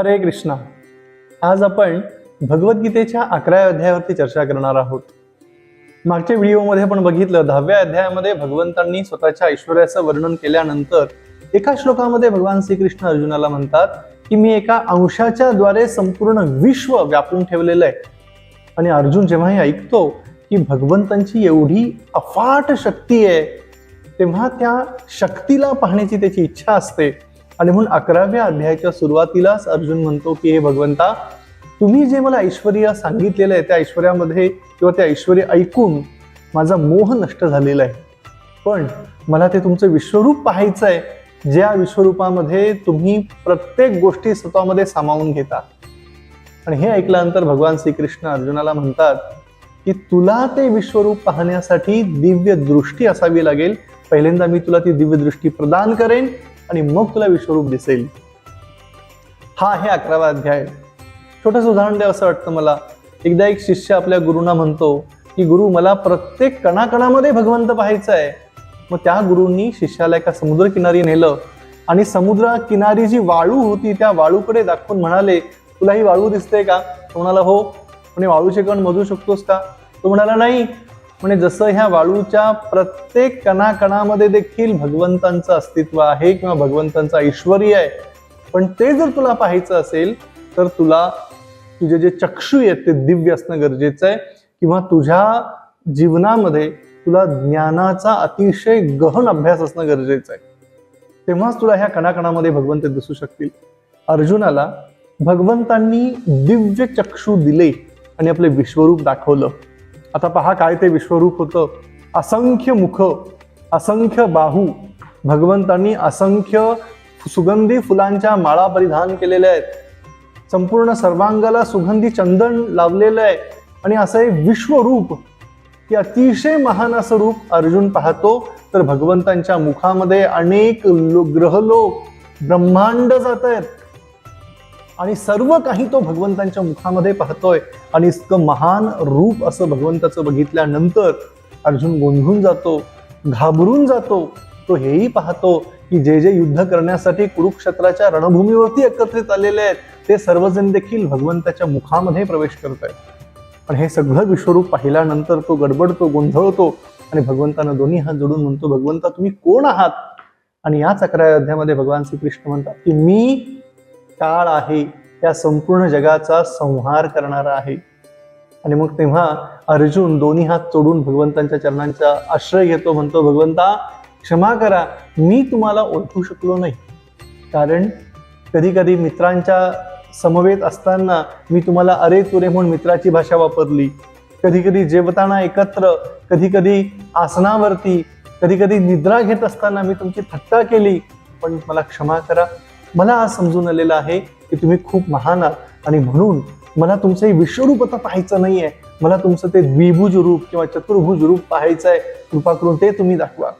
हरे कृष्णा. आज आपण भगवद्गीतेच्या अकराव्या अध्यायावरती चर्चा करणार आहोत. मागच्या व्हिडिओमध्ये आपण बघितलं दहाव्या अध्यायामध्ये भगवंतांनी स्वतःच्या ऐश्वर्याचं वर्णन केल्यानंतर एका श्लोकामध्ये भगवान श्रीकृष्ण अर्जुनाला म्हणतात की मी एका अंशाच्या द्वारे संपूर्ण विश्व व्यापून ठेवलेलं आहे. आणि अर्जुन जेव्हा हे ऐकतो की भगवंतांची एवढी अफाट शक्ती आहे तेव्हा त्या शक्तीला पाहण्याची त्याची इच्छा असते. आणि म्हणून अकराव्या अध्यायाच्या सुरुवातीलाच अर्जुन म्हणतो की हे भगवंता तुम्ही जे मला ऐश्वर सांगितलेलं आहे त्या ऐश्वर्यामध्ये किंवा त्या ऐश्वर ऐकून माझा मोह नष्ट झालेला आहे. पण मला ते तुमचं विश्वरूप पाहायचं आहे. ज्या विश्वरूपामध्ये तुम्ही प्रत्येक गोष्टी स्वतःमध्ये सामावून घेता. आणि हे ऐकल्यानंतर भगवान श्रीकृष्ण अर्जुनाला म्हणतात की तुला ते विश्वरूप पाहण्यासाठी दिव्य दृष्टी असावी लागेल. पहिल्यांदा मी तुला ती दिव्य दृष्टी प्रदान करेन. आणि मग तुला विश्वरूप दिसेल. हा आहे अकरावा अध्याय. छोटंसं उदाहरण द्या असं वाटतं मला. एकदा एक शिष्य आपल्या गुरुना म्हणतो की गुरु मला प्रत्येक कणाकणामध्ये भगवंत पाहायचं आहे. मग त्या गुरुंनी शिष्याला एका समुद्रकिनारी नेलं आणि समुद्र किनारी जी वाळू होती त्या वाळूकडे दाखवून म्हणाले तुला ही वाळू दिसते का? तो म्हणाला हो. म्हणजे वाळूचे कण मोजू शकतोस का? तो म्हणाला नाही. म्हणजे जसं ह्या वाळूच्या प्रत्येक कणाकणामध्ये देखील भगवंतांचं अस्तित्व आहे किंवा भगवंतांचं ऐश्वरी आहे पण ते जर तुला पाहायचं असेल तर तुला तुझे जे चक्षु आहेत ते दिव्य असणं गरजेचं आहे किंवा तुझ्या जीवनामध्ये तुला ज्ञानाचा अतिशय गहन अभ्यास असणं गरजेचं आहे. तेव्हाच तुला ह्या कणाकणामध्ये भगवंत दिसू शकतील. अर्जुनाला भगवंतांनी दिव्य चक्षु दिले आणि आपले विश्वरूप दाखवलं. आता पहा काय ते विश्वरूप होतं. असंख्य मुख असंख्य बाहू भगवंतांनी असंख्य सुगंधी फुलांच्या माळा परिधान केलेल्या आहेत. संपूर्ण सर्वांगाला सुगंधी चंदन लावलेलं आहे. आणि असं हे विश्वरूप की अतिशय महान असं रूप अर्जुन पाहतो तर भगवंतांच्या मुखामध्ये अनेक लो ग्रहलोक ब्रह्मांड जात आहेत. आणि सर्व काही तो भगवंतांच्या मुखामध्ये पाहतोय. आणि इतकं महान रूप असं भगवंताचं बघितल्यानंतर अर्जुन गोंधळून जातो घाबरून जातो तो हेही पाहतो की जे जे युद्ध करण्यासाठी कुरुक्षेत्राच्या रणभूमीवरती एकत्रित आलेले आहेत ते सर्वजण देखील भगवंताच्या मुखामध्ये प्रवेश करत आहेत पण हे सगळं विश्वरूप पाहिल्यानंतर तो गडबडतो गोंधळतो आणि भगवंतानं दोन्ही हात जोडून म्हणतो भगवंता तुम्ही कोण आहात? आणि याच अकरा अध्यायामध्ये भगवान श्रीकृष्ण म्हणतात की मी काळ आहे या संपूर्ण जगाचा संहार करणारा आहे. आणि मग तेव्हा अर्जुन दोन्ही हात चोडून भगवंतांच्या चरणांचा आश्रय घेतो म्हणतो भगवंता क्षमा करा मी तुम्हाला ओळखू शकलो नाही. कारण कधी कधी मित्रांच्या समवेत असताना मी तुम्हाला अरे तुरे म्हणून मित्राची भाषा वापरली. कधी कधी जेवताना एकत्र कधी कधी आसनावरती कधी कधी निद्रा घेत असताना मी तुमची थट्टा केली. पण मला क्षमा करा मला आज समजून आलेलं आहे की तुम्ही खूप महान आहात. आणि म्हणून मला तुमचं हे विश्वरूप आता पाहायचं नाहीये. मला तुमचं ते द्विभुज रूप किंवा चतुर्भुज रूप पाहायचं आहे. कृपा करून ते तुम्ही दाखवा.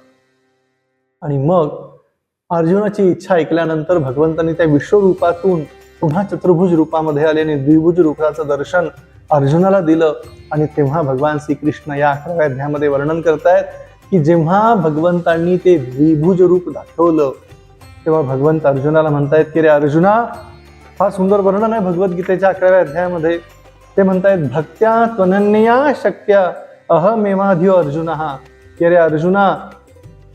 आणि मग अर्जुनाची इच्छा ऐकल्यानंतर भगवंतांनी त्या विश्वरूपातून पुन्हा चतुर्भुज रूपामध्ये आले आणि द्विभुज रूपाचं दर्शन अर्जुनाला दिलं. आणि तेव्हा भगवान श्रीकृष्ण या अकराव्या अध्यायामध्ये वर्णन करतायत की जेव्हा भगवंतांनी ते द्विभुज रूप दाखवलं तेव्हा भगवंत अर्जुनाला म्हणतायत की रे अर्जुना फार सुंदर वर्णन आहे भगवद्गीतेच्या अकराव्या अध्यायामध्ये. ते म्हणतायत भक्त्या त्वनन्या शक्य अहमेवाधिओ अर्जुन. हा की रे अर्जुना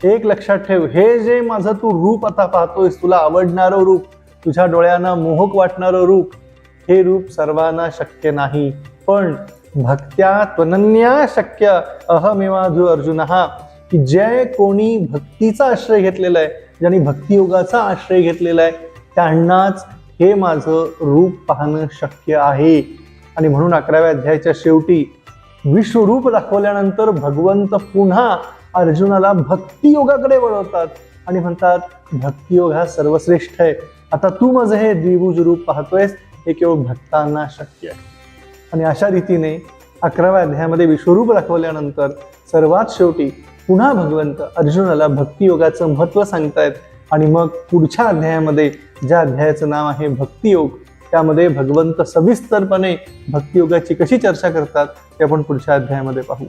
एक लक्षात ठेव हे जे माझं तू रूप आता पाहतोयस तुला आवडणारं रूप तुझ्या डोळ्यांना मोहक वाटणारं रूप हे रूप सर्वांना शक्य नाही. पण भक्त्या त्वनन्या शक्य अहमेवाधू अर्जुन. हा की जे कोणी भक्तीचा आश्रय घेतलेला आहे. ज्यांनी भक्तियोगाचा आश्रय घेतलेला आहे त्यांनाच हे माझं रूप पाहणं शक्य आहे. आणि म्हणून अकराव्या अध्यायाच्या शेवटी विश्वरूप दाखवल्यानंतर भगवंत पुन्हा अर्जुनाला भक्तियोगाकडे वळवतात आणि म्हणतात भक्तियोग हा सर्वश्रेष्ठ आहे. आता तू माझं हे द्विभुज रूप पाहतोयस हे केवळ भक्तांना शक्य आहे. आणि अशा रीतीने अकराव्या अध्यायामध्ये विश्वरूप दाखवल्यानंतर सर्वात शेवटी पुन्हा भगवंत अर्जुनाला भक्तियोगाचं महत्त्व सांगतायत. आणि मग पुढच्या अध्यायामध्ये ज्या अध्यायाचं नाव आहे भक्तियोग त्यामध्ये भगवंत सविस्तरपणे भक्तियोगाची कशी चर्चा करतात ते आपण पुढच्या अध्यायामध्ये पाहू.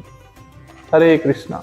हरे कृष्णा.